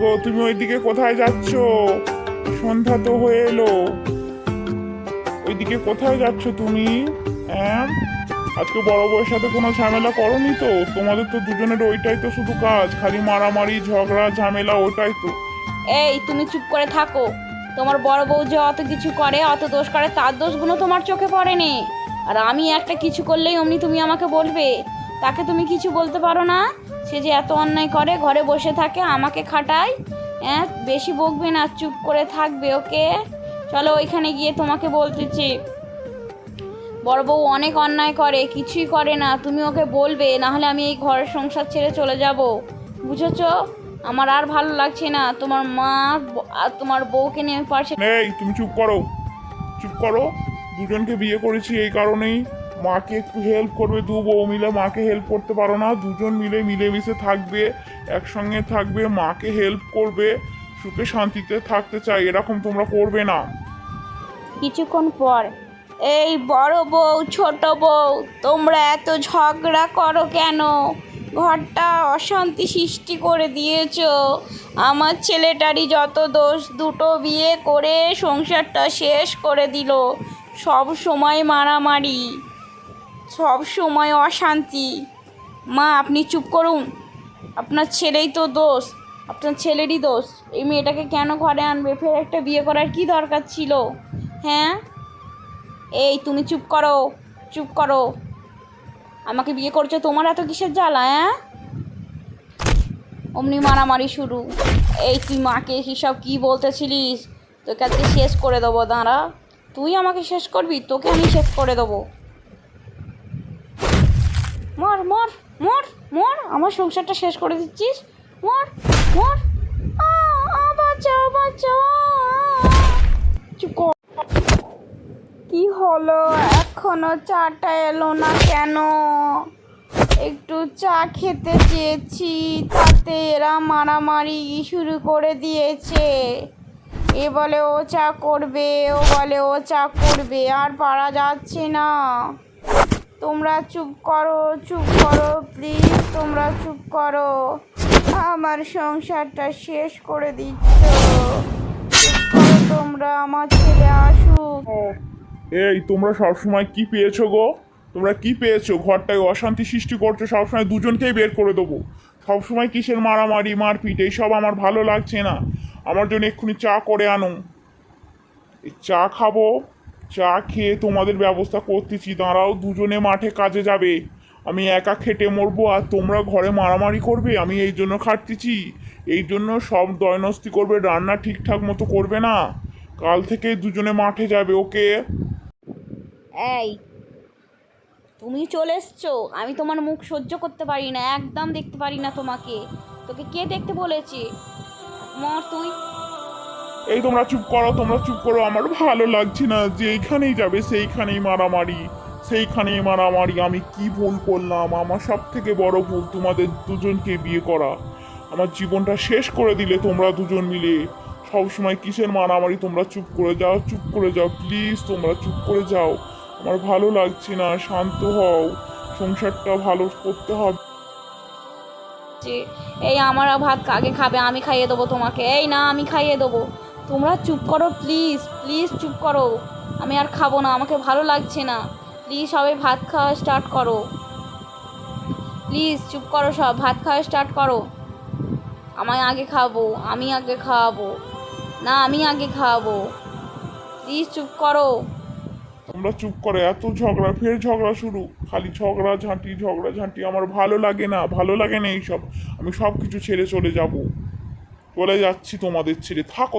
গো তুমি ওইদিকে কোথায় যাচ্ছ? সন্ধ্যা তো হয়ে এলো। ওইদিকে কোথায় যাচ্ছ তুমি? হ্যাঁ আজকে বড় বউয়ের সাথে কোনো ঝামেলা করনি তো? তোমাদের তো দুজনের ওইটাই তো শুধু কাজ, খালি মারামারি, ঝগড়া, ঝামেলা, ওটাই তো। এই, তুমি চুপ করে থাকো। তোমার বড় বউ যে অত কিছু করে, অত দোষ করে, তার দোষগুলো তোমার চোখে পড়েনি। আর আমি একটা কিছু করলেই অমনি তুমি আমাকে বলবে। তাকে তুমি কিছু বলতে পারো না? সে যে এত অন্যায় করে, ঘরে বসে থাকে, আমাকে খাটায়? হ্যাঁ বেশি বকবে না, চুপ করে থাকবে, ওকে? চলো ওইখানে গিয়ে তোমাকে বলতেছি। বড় বউ অনেক অন্যায় করে, কিছুই করে না, তুমি ওকে বলবে, নাহলে আমি এই ঘরের সংসার ছেড়ে চলে যাব। বুঝেছ? আমার আর ভালো লাগছে না, তোমার মা আর তোমার বউকে নিয়ে পারছি না। তুমি চুপ করো। চুপ করো। দুজনকে বিয়ে করেছি এই কারণেই। মাকে একটু হেল্প করবে, দু বউ মিলে মাকে হেল্প করতে পারো না, দুজন মিলে মিলেমিশে থাকবে, একসঙ্গে থাকবে, মাকে হেল্প করবে, সুখে শান্তিতে থাকতে চাই এরকম তোমরা করবে না। কিছুক্ষণ পর, এই বড় বউ, ছোট বউ, তোমরা এত ঝগড়া করো কেন? ঘরটা অশান্তি সৃষ্টি করে দিয়েছ। আমার ছেলেটারই যত দোষ, দুটো বিয়ে করে সংসারটা শেষ করে দিল। সব সময় মারামারি। সব সময় অশান্তি। মা, আপনি চুপ করুন। আপনার ছেলেই তো দোষ। আপনার ছেলেরই দোষ। এই মেয়েটাকে কেন ঘরে আনবে? ফের একটা বিয়ে করার কি দরকার ছিল? হ্যাঁ? এই, তুমি চুপ করো। চুপ করো। আমাকে বিয়ে করছ তোমার এত কিসের জ্বালা হ্যাঁ? অমনি মারামারি শুরু। এই, তুই মাকে হিসাব কি বলতেছিলিস? তোকে আজকে শেষ করে দেবো, দাঁড়া। তুই আমাকে শেষ করবি? তোকে আমি শেষ করে দেবো। মর মর মর মর। আমার সংসারটা শেষ করে দিচ্ছিস? মর মর। বাঁচাও বাঁচাও কি হলো? এখনও চাটা এলো না কেন? একটু চা খেতে চেয়েছি, তাতে এরা মারামারি শুরু করে দিয়েছে। এ বলে ও চা করবে, ও বলে ও চা করবে, আর পারা যাচ্ছে না। তোমরা চুপ করো চুপ করো প্লিজ তোমরা চুপ করো। আমার সংসারটা শেষ করে দিচ্ছ। তোমরা, আমার ছেলে আসুক। এই, তোমরা সবসময় কি পেয়েছ গো? তোমরা কি পেয়েছ? ঘরটায় অশান্তি সৃষ্টি করছ, সবসময় দুজনকেই বের করে দেবো। সবসময় কিসের মারামারি, মারপিট, এইসব আমার ভালো লাগছে না। আমার জন্য এক্ষুনি চা করে আনো। চা খাব। চা খেয়ে তোমাদের ব্যবস্থা করতেছি, দাঁড়াও, দুজনে মাঠে কাজে যাবে। আমি একা খেটে মরবো আর তোমরা ঘরে মারামারি করবে, আমি এই জন্য খাটতেছি। এই জন্য সব দয়নস্তি করবে, রান্না ঠিকঠাক মতো করবে না। কাল থেকে দুজনে মাঠে যাবে, ওকে? এই, তুমি চলে এসছো। আমি তোমার মুখ সহ্য করতে পারি না, একদম দেখতে পারি না তোমাকে। তোকে কে দেখতে বলেছে? মর তুই। এই তোমরা চুপ করো, তোমরা চুপ করো আমার ভালো লাগছে না যে এইখানেই যাবে, সেইখানেই মারামারি সেইখানেই মারামারি। আমি কি ভুল করলাম? আমার সব থেকে বড় ভুল তোমাদের দুজনকে বিয়ে করা। আমার জীবনটা শেষ করে দিলে তোমরা দুজন মিলে। সব সময় কিসের মারামারি? তোমরা চুপ করে যাও, চুপ করে যাও, প্লিজ তোমরা চুপ করে যাও। আমার ভালো লাগছে না, শান্ত হও। সংসারটা ভালো করতে হবে। এই আমার ভাত আগে খাবে? আমি খাইয়ে দেবো তোমাকে। এই না, আমি খাইয়ে দেবো। তোমরা চুপ করো প্লিজ প্লিজ চুপ করো। আমি আর খাব না, আমাকে ভালো লাগছে না। প্লিজ সবাই ভাত খাওয়া স্টার্ট করো। প্লিজ চুপ করো সব, ভাত খাওয়া স্টার্ট করো। আমায় আগে খাব, আমি আগে খাওয়াবো না, আমি আগে খাওয়াবো প্লিজ চুপ করো। তোমরা চুপ করে, এত ঝগড়া, ফের ঝগড়া শুরু। খালি ঝগড়া, ঝাঁটি ঝগড়া, ঝাঁটি, আমার ভালো লাগে না, ভালো লাগে না এইসব। আমি সব কিছু ছেড়ে চলে যাব। চলে যাচ্ছি তোমাদের ছেড়ে, থাকো